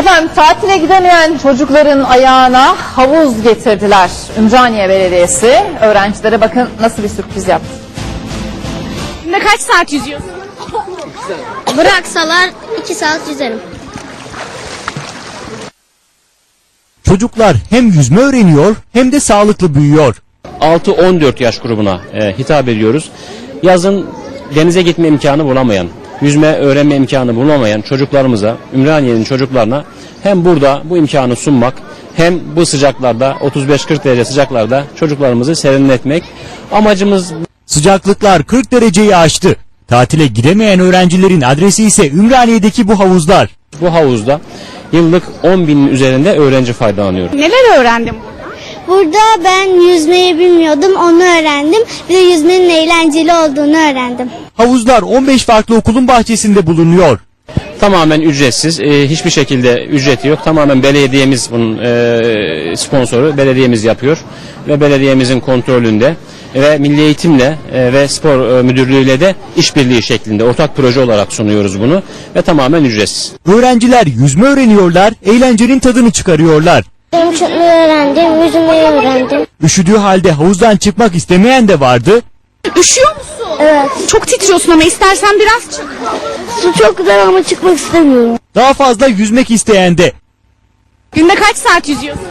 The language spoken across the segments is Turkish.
Efendim tatile gidemeyen çocukların ayağına havuz getirdiler. Ümraniye Belediyesi öğrencilere bakın nasıl bir sürpriz yaptı. Günde kaç saat yüzüyorsun? Bıraksalar 2 saat yüzerim. Çocuklar hem yüzme öğreniyor hem de sağlıklı büyüyor. 6-14 yaş grubuna e, hitap ediyoruz. Yazın denize gitme imkanı bulamayan, yüzme öğrenme imkanı bulamayan çocuklarımıza, Ümraniye'nin çocuklarına hem burada bu imkanı sunmak hem bu sıcaklarda 35-40 derece sıcaklarda çocuklarımızı serinletmek. Amacımız Sıcaklıklar 40 dereceyi aştı. Tatile gidemeyen öğrencilerin adresi ise Ümraniye'deki bu havuzlar. bu havuzda yıllık 10 binin üzerinde öğrenci faydalanıyor. Neler öğrendin? Burada ben yüzmeyi bilmiyordum de yüzmenin eğlenceli olduğunu öğrendim. Havuzlar 15 farklı okulun bahçesinde bulunuyor. Tamamen ücretsiz. e, hiçbir şekilde ücreti yok. Tamamen belediyemiz bunun e, sponsoru. Belediyemiz yapıyor. Ve belediyemizin kontrolünde ve Milli Eğitimle e, ve Spor e, Müdürlüğü'yle de işbirliği şeklinde ortak proje olarak sunuyoruz bunu. Ve tamamen ücretsiz. Öğrenciler yüzme öğreniyorlar, eğlencenin tadını çıkarıyorlar. Ben uçmayı öğrendim, yüzmeyi öğrendim. Üşüdüğü halde havuzdan çıkmak istemeyen de vardı. Üşüyor musun? Evet. Çok titriyorsun ama istersen biraz çık. Su çok güzel ama çıkmak istemiyorum. Daha fazla yüzmek isteyen de. Günde kaç saat yüzüyorsun?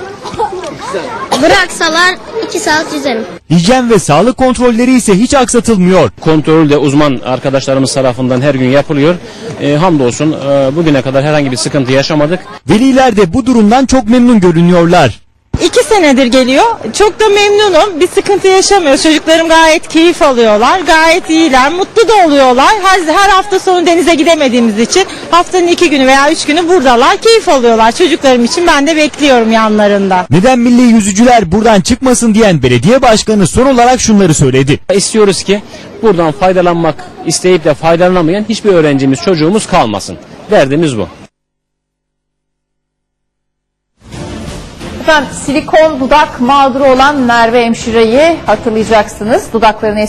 Bıraksalar 2 saat yüzerim. Hijyen ve sağlık kontrolleri ise hiç aksatılmıyor. Kontrol de uzman arkadaşlarımız tarafından her gün yapılıyor. E, hamdolsun e, bugüne kadar herhangi bir sıkıntı yaşamadık. Veliler de bu durumdan çok memnun görünüyorlar. İki senedir geliyor. Çok da memnunum. Bir sıkıntı yaşamıyoruz. Çocuklarım gayet keyif alıyorlar. Gayet iyiler. Mutlu da oluyorlar. Her, her hafta sonu denize gidemediğimiz için haftanın iki günü veya üç günü buradalar. Keyif alıyorlar. Çocuklarım için ben de bekliyorum yanlarında. Neden milli yüzücüler buradan çıkmasın diyen belediye başkanı son olarak şunları söyledi. İstiyoruz ki buradan faydalanmak isteyip de faydalanamayan hiçbir öğrencimiz çocuğumuz kalmasın. Derdimiz bu. Efendim silikon dudak mağduru olan Merve hemşireyi hatırlayacaksınız. Dudaklarını